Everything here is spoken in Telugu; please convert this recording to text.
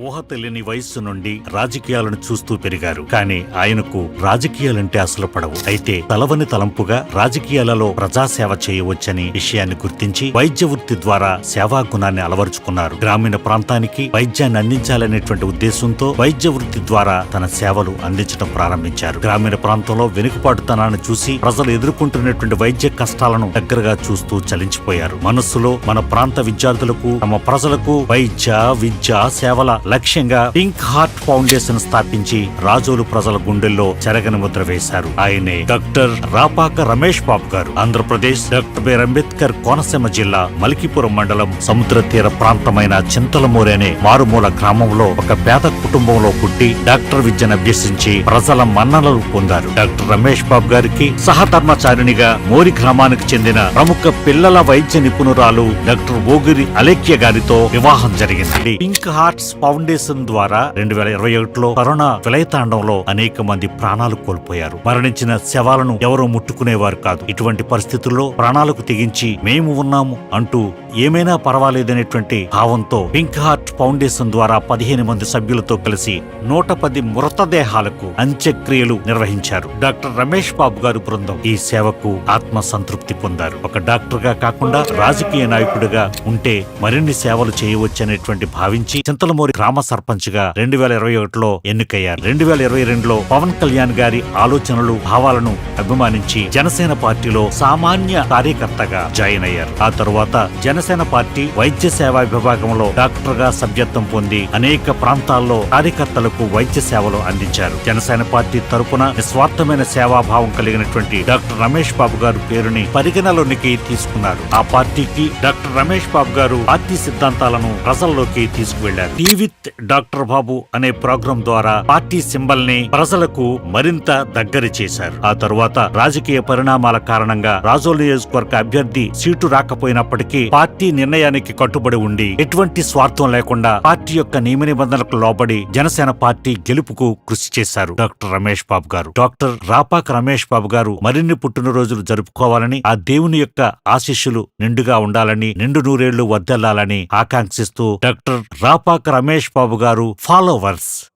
ఊహ తెలియని వయస్సు నుండి రాజకీయాలను చూస్తూ పెరిగారు. కానీ ఆయనకు రాజకీయాలంటే అసలు పడవు. అయితే తలవని తలంపుగా రాజకీయాలలో ప్రజాసేవ చేయవచ్చని విషయాన్ని గుర్తించి వైద్య వృత్తి ద్వారా సేవా గుణాన్ని అలవరుచుకున్నారు. గ్రామీణ ప్రాంతానికి వైద్యాన్ని అందించాలనేటువంటి ఉద్దేశంతో వైద్య వృత్తి ద్వారా తన సేవలు అందించడం ప్రారంభించారు. గ్రామీణ ప్రాంతంలో వెనుకబాటుతనాన్ని చూసి ప్రజలు ఎదుర్కొంటున్నటువంటి వైద్య కష్టాలను దగ్గరగా చూస్తూ చలించిపోయారు. మనస్సులో మన ప్రాంత విద్యార్థులకు తమ ప్రజలకు వైద్య విద్య సేవల లక్ష్యంగా పింక్ హార్ట్ ఫౌండేషన్ స్థాపించి రాజోలు ప్రజల గుండెల్లో చెరగని ముద్ర వేశారు. ఆయనే డాక్టర్ రాపాక రమేష్ బాబు గారు. ఆంధ్రప్రదేశ్ డాక్టర్ బిఆర్ అంబేద్కర్ కోనసీమ జిల్లా మలికిపురం మండలం సముద్ర తీర ప్రాంతమైన చింతలమూరి అనే మారుమూల గ్రామంలో ఒక పేద కుటుంబంలో పుట్టి డాక్టర్ విద్యను అభ్యసించి ప్రజల మన్ననలు పొందారు. డాక్టర్ రమేష్ బాబు గారికి సహధర్మచారిణిగా మోరి గ్రామానికి చెందిన ప్రముఖ పిల్లల వైద్య నిపుణురాలు డాక్టర్ ఓగిరి అలేఖ్య గారితో వివాహం జరిగింది. పింక్ హార్ట్స్ ఫౌండేషన్ ద్వారా రెండు వేల ఇరవై ఒకటిలో కరోనా విలయతాండంలో అనేక మంది ప్రాణాలు కోల్పోయారు. మరణించిన శవాలను ఎవరూ ముట్టుకునేవారు కాదు. ఇటువంటి పరిస్థితుల్లో ప్రాణాలకు తెగించి మేము ఉన్నాము అంటూ ఏమైనా పర్వాలేదనేటువంటి భావంతో పింక్ హార్ట్ ఫౌండేషన్ ద్వారా పదిహేను మంది సభ్యులతో కలిసి నూట పది మృతదేహాలకు అంత్యక్రియలు నిర్వహించారు. డాక్టర్ రమేష్ బాబు గారు బృందం ఈ సేవకు ఆత్మ సంతృప్తి పొందారు. ఒక డాక్టర్గా కాకుండా రాజకీయ నాయకుడిగా ఉంటే మరిన్ని సేవలు చేయవచ్చనేటువంటి భావించి చింతలమూరి గ్రామ సర్పంచ్గా రెండు వేల ఇరవై ఒకటిలో ఎన్నికయ్యారు. రెండు వేల ఇరవై రెండులో పవన్ కళ్యాణ్ గారి ఆలోచనలు భావాలను అభిమానించి జనసేన పార్టీలో సామాన్య కార్యకర్తగా జాయిన్ అయ్యారు. ఆ తరువాత జనసేన పార్టీ వైద్య సేవా విభాగంలో డాక్టర్గా సభ్యత్వం పొంది అనేక ప్రాంతాల్లో కార్యకర్తలకు వైద్య సేవలు అందించారు. జనసేన పార్టీ తరపున నిస్వార్థమైన సేవాభావం కలిగినటువంటి డాక్టర్ రమేష్ బాబు గారు పేరుని పరిగణలోనికి తీసుకున్నారు. ఆ పార్టీకి డాక్టర్ రమేష్ బాబు గారు పార్టీ సిద్ధాంతాలను ప్రజల్లోకి తీసుకువెళ్ళారు. టీ విత్ డాక్టర్ బాబు అనే ప్రోగ్రాం ద్వారా పార్టీ సింబల్ని ప్రజలకు మరింత దగ్గర చేశారు. ఆ తరువాత రాజకీయ పరిణామాల కారణంగా రాజోల్ నియోజకవర్గ అభ్యర్థి సీటు రాకపోయినప్పటికీ పార్టీ నిర్ణయానికి కట్టుబడి ఉండి ఎటువంటి స్వార్థం లేకుండా పార్టీ యొక్క నియమ నిబంధనలకు లోబడి జనసేన పార్టీ గెలుపుకు కృషి చేశారు. డాక్టర్ రమేష్ బాబు గారు. డాక్టర్ రాపాక రమేష్ బాబు గారు మరిన్ని పుట్టినరోజులు జరుపుకోవాలని ఆ దేవుని యొక్క ఆశీస్సులు నిండుగా ఉండాలని నిండు నూరేళ్ళు వర్దెల్లాలని ఆకాంక్షిస్తూ డాక్టర్ రాపాక రమేష్ బాబు గారు ఫాలోవర్స్.